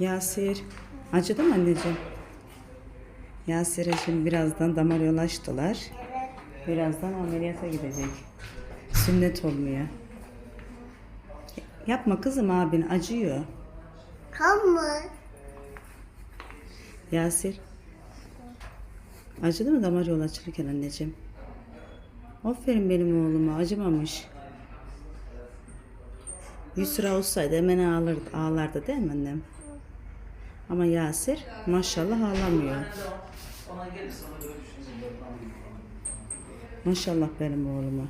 Yasir. Acıdı mı anneciğim? Yasir'e şimdi birazdan damar yolu açtılar. Birazdan ameliyata gidecek. Sünnet olmuyor. Yapma kızım abin acıyor. Kan mı? Yasir. Acıdı mı damar yolu açılırken anneciğim? Aferin benim oğluma acımamış. Yusra olsaydı hemen ağlardı, ağlardı değil mi annem? Ama Yasir maşallah ağlamıyor. Maşallah benim oğluma.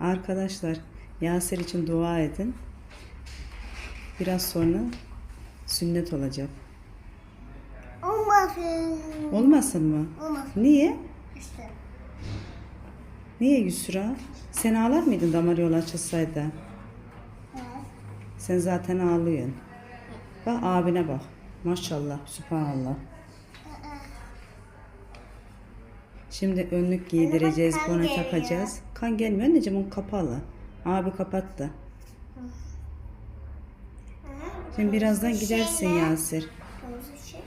Arkadaşlar Yasir için dua edin. Biraz sonra sünnet olacak. Olmasın. Olmasın mı? Olmasın. Niye? İşte. Niye Yusra? Sen ağlar mıydın damar yolu açılsaydı? Sen zaten ağlıyorsun. Bak abine bak. Maşallah, subhanallah. Şimdi önlük giydireceğiz, bak, geliyor. takacağız. Kan gelmiyor anneciğim, o kapalı. Abi kapattı. Şimdi birazdan gidersin Yasir. Şey.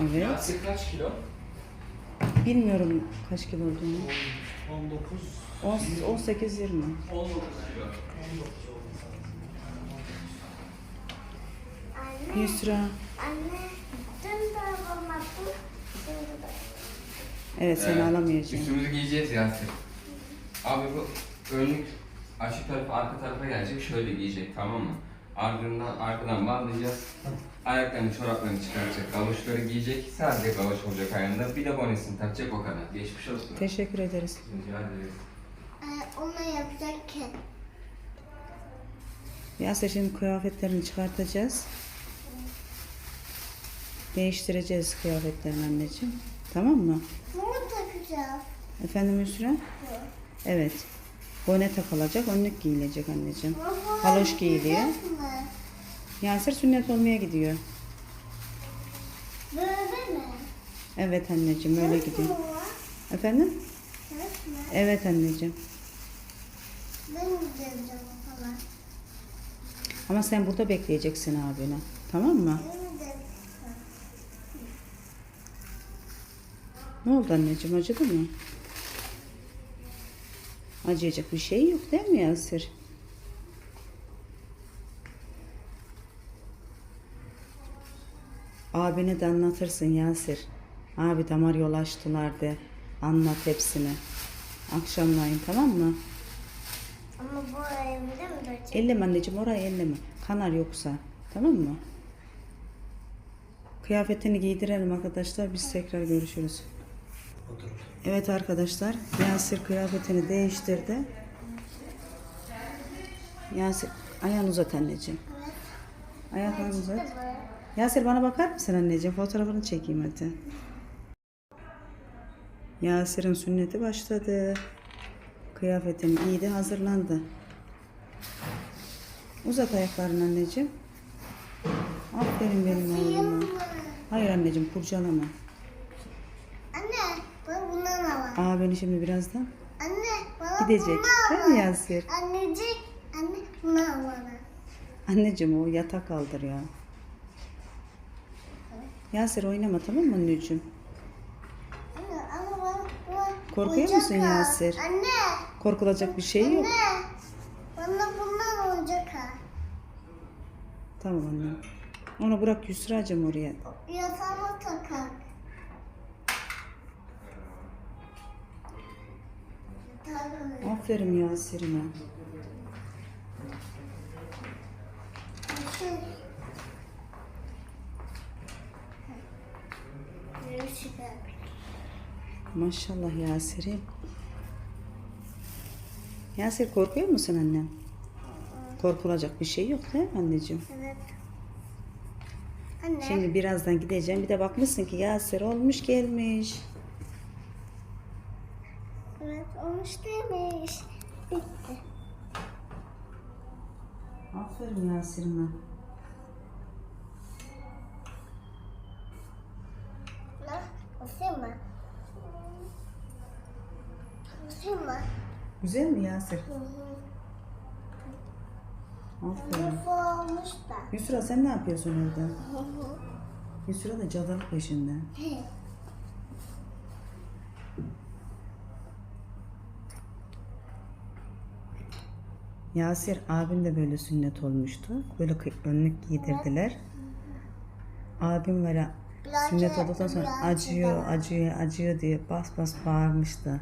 Evet. Yasir kaç kilo? Bilmiyorum kaç kilo olduğunu. 19. 18 20. 19 kilo. Anne. Yusra. Anne. Dün de de. Evet seni alamayacaksın. Üstümüzü giyeceğiz Yasir. Abi bu önlük açık tarafı arka tarafa gelecek. Şöyle giyecek tamam mı? Ardından arkadan bağlayacağız. Ayaklarını, çoraplarını çıkaracak. Galoşları giyecek. Sadece galoş olacak ayağında. Bir de bonesini takacak o kadar. Geçmiş olsun. Teşekkür ederiz. Rica ederiz. Ee, onu yapacak ki. Yasir şimdi kıyafetlerini çıkartacağız. Değiştireceğiz kıyafetlerini anneciğim. Tamam mı? Bunu takacağız. Efendim Yusra? Evet. Bone takılacak, önlük giyilecek anneciğim. Baba, Haloş giyiliyor. Yasir sünnet olmaya gidiyor. Böyle mi? Evet anneciğim öyle Sırf gidiyor. var? Efendim? Mı? Evet anneciğim. Ben gideceğim falan. Ama sen burada bekleyeceksin abine. Tamam mı? Ben gideceğim. Ne oldu anneciğim acıdı mı? Acıyacak bir şey yok değil mi Yasir? Abine de anlatırsın Yasir. Abi damar yol açtılar de. Anlat hepsini. Akşamlayın tamam mı? Ama bu evde mi duracak? Elleme anneciğim orayı elleme. Kanar yoksa. Tamam mı? Kıyafetini giydirelim arkadaşlar. Biz tekrar görüşürüz. Evet arkadaşlar. Yasir kıyafetini değiştirdi. Yasir ayağını uzat anneciğim. Ayaklarını uzat. Yasir bana bakar mısın anneciğim? Fotoğrafını çekeyim hadi. Yasir'in sünneti başladı. Kıyafetini giydi, hazırlandı. Uzat ayaklarını anneciğim. Aferin benim oğluma. Hayır anneciğim kurcalama. Bana var. Abini şimdi birazdan Anne, bana gidecek. Değil mi. Yasir? Annecik, anne bundan var. Anneciğim o yatak aldır ya. Yasir oynama tamam mı anneciğim? Anne, ama bana, bana Korkuyor oyuncak musun al. Yasir? Anne, Korkulacak bir şey yok. anne, bana bundan oyuncak al. Tamam annem. Onu bırak Yusra'cığım oraya. Yatağıma Aferin. Görüşürüz. Maşallah Yasir'im. Yasir korkuyor musun annem? Korkulacak bir şey yok değil mi anneciğim? Evet. Anne. Şimdi birazdan gideceğim. Bir de bakmışsın ki Yasir olmuş gelmiş. Evet olmuş demiş. Bitti. Aferin Yasir'ime. Basayım mı? Güzel mi Yasir? Hı hı. Aferin. Nasıl olmuş da. Yusra sen ne yapıyorsun orada? Yusra da cadılık peşinde. Yasir abin de böyle sünnet olmuştu. Böyle önlük giydirdiler. Abim böyle sünnet olduktan sonra acıyor, acıyor, acıyor diye bas bas bağırmıştı.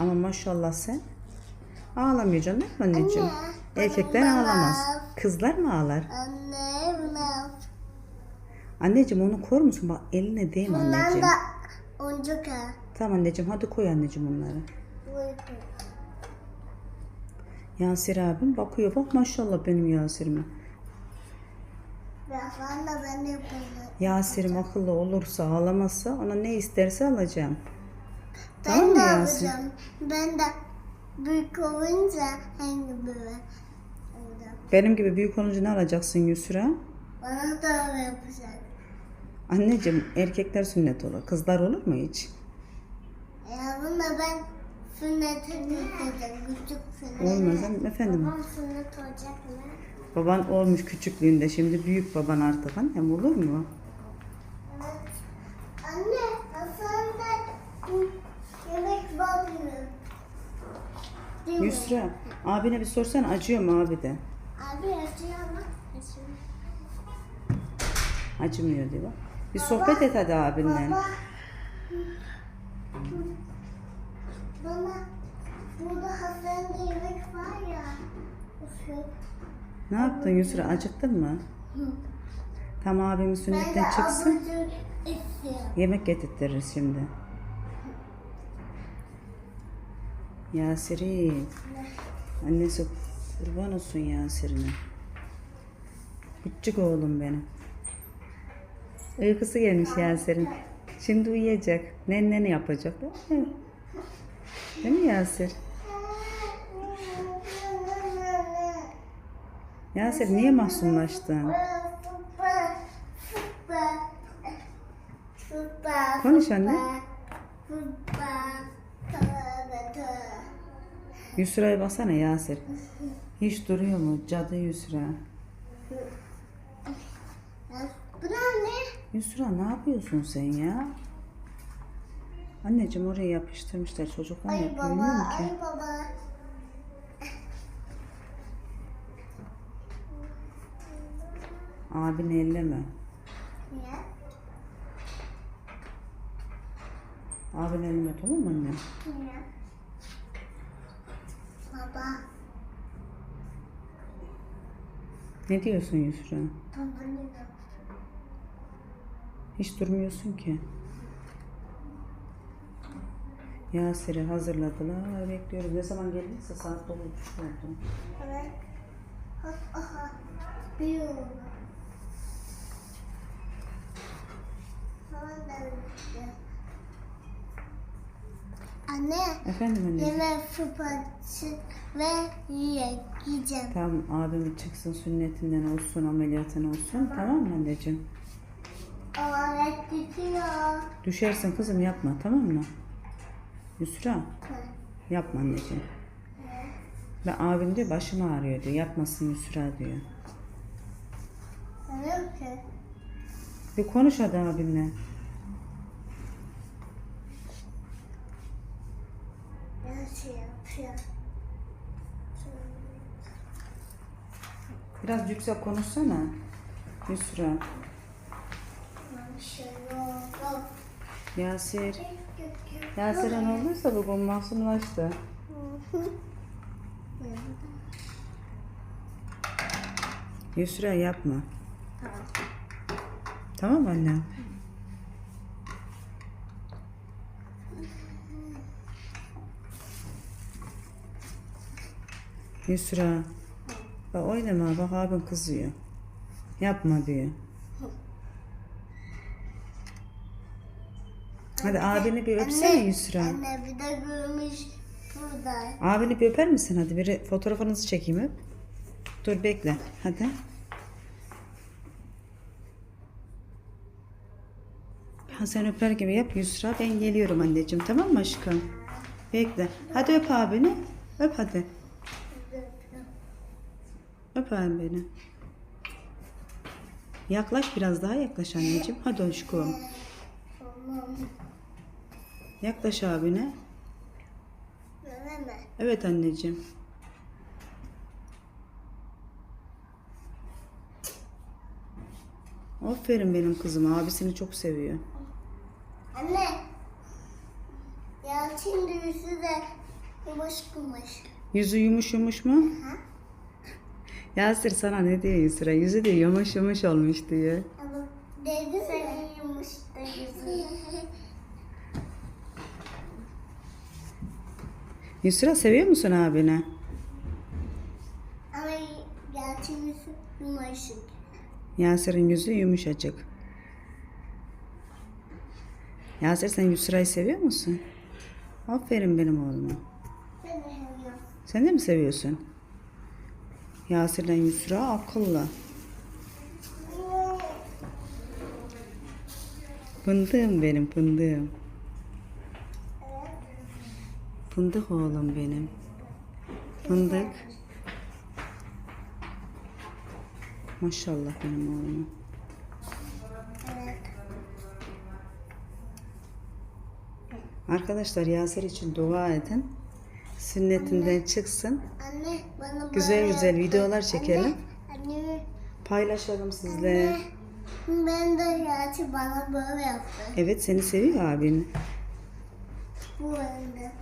Ama maşallah sen ağlamayacaksın değil mi anneciğim? Anne, Erkekler ağlamaz. Kızlar mı ağlar? Anne? Anneciğim onu kor musun? Bak eline değme Bundan anneciğim. da oyuncak. Tamam anneciğim hadi koy anneciğim onları. Buyurun. Yasir abim bakıyor bak maşallah benim Yasir'ime. Yasir'im akıllı olursa ağlamazsa ona ne isterse alacağım. Ben Tamam de Yasin? yapacağım. Ben de büyük olunca hangi böyle olacak? Benim gibi büyük olunca ne alacaksın Yusra? Bana da öyle yapacak. Anneciğim erkekler sünnet olur. Kızlar olur mu hiç? Ya bunda ben sünnete gideceğim. Küçük sünnet. Olmaz hanım, efendim. Babam sünnet olacak mı? Baban olmuş küçüklüğünde şimdi büyük baban artık annem olur mu? Evet. Anne, Hasan da yemek. Değil mi? Yusra abine bir sorsan acıyor mu abi de? Abi acıyor ama. Acıyor. Acımıyor diyor. Bir sohbet et hadi abinle. Baba. Bana burada Hasan'da yemek var ya. Ne yaptın Yusra acıktın mı? Tam abimin Ben de sünnetten çıksın. Yemek getirtiriz şimdi. Yasir'im. Annesi kurban olsun Yasir'ine. Küçük oğlum benim. Uykusu gelmiş Yasir'in. Şimdi uyuyacak. Nenneni yapacak. Mi? Değil mi Yasir? Yasir niye mahzunlaştın? Konuş anne. Yusra'ya baksana Yasir. Hiç duruyor mu? Cadı Yusra. Yusra ne yapıyorsun sen ya? Anneciğim oraya yapıştırmışlar. Çocuklar Ay yapıyor baba, ki. ay baba. Abini elleme. Niye? Abini elleme tamam mı anne? Niye? Baba, Ne diyorsun Yusra? Hiç durmuyorsun ki. Yasir'i hazırladılar. Bekliyoruz. Ne zaman geldiyse saat dolu buçuk oldu. Evet. Aha, aha. Bir oldu. Tamam. Anne, Efendim anne. yemek fıpatçı ve yiye yiyeceğim. Tamam abim çıksın sünnetinden olsun ameliyatın olsun. Tamam mı anneciğim? Ama ret bitiyor. Düşersin kızım yapma tamam mı? Yusra yapma anneciğim. Ve abim diyor başım ağrıyor diyor. Yapmasın Yusra diyor. Ki. Bir konuş hadi. Nasıl yapıyor? Biraz yüksek konuşsana. Yusra. Şey oldu. Yasir. Yasir'e ne olduysa bugün mahzunlaştı. Yusra yapma. Tamam mı anne? Yusra. Bak oynama bak abin kızıyor. Yapma diyor. Hadi abini bir öpsene Yusra. Anne bir de görmüş burada. Abini bir öper misin hadi? Bir fotoğrafınızı çekeyim hep. Dur bekle. Hadi. Ha, sen öper gibi yap Yusra. Ben geliyorum anneciğim tamam mı aşkım? Bekle. Hadi öp abini. Öp hadi. De Öpeyim beni. Yaklaş biraz daha yaklaş anneciğim. Hadi aşkım. Tamam. Yaklaş abine. Öyle mi? Evet anneciğim. Aferin benim kızım. Abisini çok seviyor. Anne. Yalçın düğüsü de yumuş. Yüzü yumuş yumuş mu? Ha? Yasir sana ne diyor Yusra? Yüzü de yumuş yumuş olmuş diyor. Ama dedi senin yumuş da yüzün. Yusra seviyor musun abini? Ama Yalçın düğüsü yumuşak. Yasir'in yüzü yumuşacık. Yasir sen Yusra'yı seviyor musun? Aferin benim oğluma. Ben de seviyorum. Sen de mi seviyorsun? Yasir'den Yusra akıllı. Fındığım benim fındığım. Fındık oğlum benim. Fındık. Maşallah benim oğluma. Evet. Arkadaşlar Yasir için dua edin. Sünnetinden çıksın. Anne bana Güzel güzel videolar çekelim. Anne, anne, Paylaşalım sizle. ben de Yalçın bana böyle yaptı. Evet seni seviyor abin. Bu önde.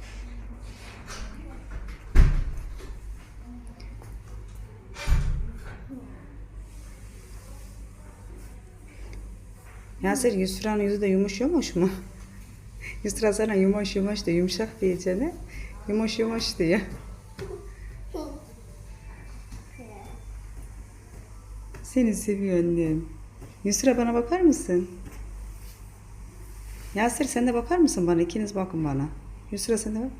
Yasir Yusra'nın yüzü de yumuş yumuş mu? Yusra sana yumuş yumuş da yumuşak diyeceğine yumuş yumuş diyor. Seni seviyor annem. Yusra bana bakar mısın? Yasir sen de bakar mısın bana? İkiniz bakın bana. Yusra sen de bak.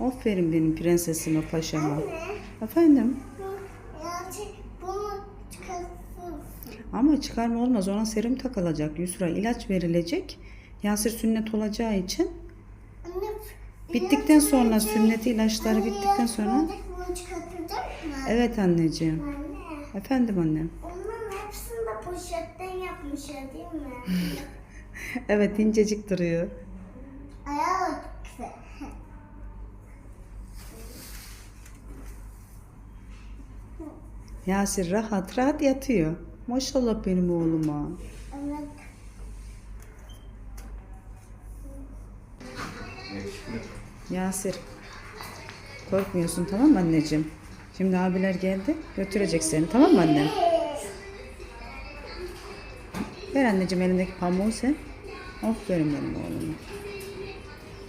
Aferin benim prensesime, paşama. Anne, Efendim? Yalçın bunu çıkarsın. Ama çıkarma olmaz. Ona serum takılacak. Yusra ilaç verilecek. Yasir sünnet olacağı için. Anne, Bittikten sonra sünneti ilaçları Anne, bittikten sonra. Evet anneciğim. Anne, Efendim annem. onların hepsini de poşetten yapmışlar değil mi? Evet incecik duruyor. Ayağı. Yasir rahat rahat yatıyor. Maşallah benim oğluma. Evet. Yasir. Korkmuyorsun tamam mı anneciğim? Şimdi abiler geldi. Götürecek seni tamam mı annem? Ver anneciğim elindeki pamuğu sen. Aferin benim oğluma.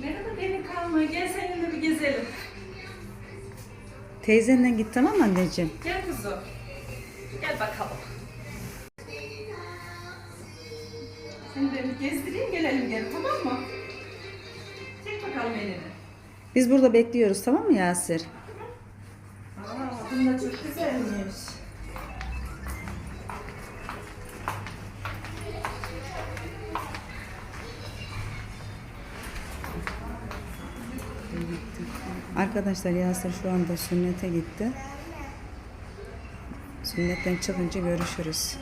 Merhaba delikanlı, gel seninle bir gezelim. Teyzenle git tamam mı anneciğim? Gel kuzum. Gel bakalım. Seni de bir gezdireyim, gelelim gel tamam mı? Çek bakalım elini. Biz burada bekliyoruz tamam mı Yasir? Aa, bunlar çok güzelmiş. Arkadaşlar Yasir şu anda sünnete gitti. Sünnetten çıkınca görüşürüz.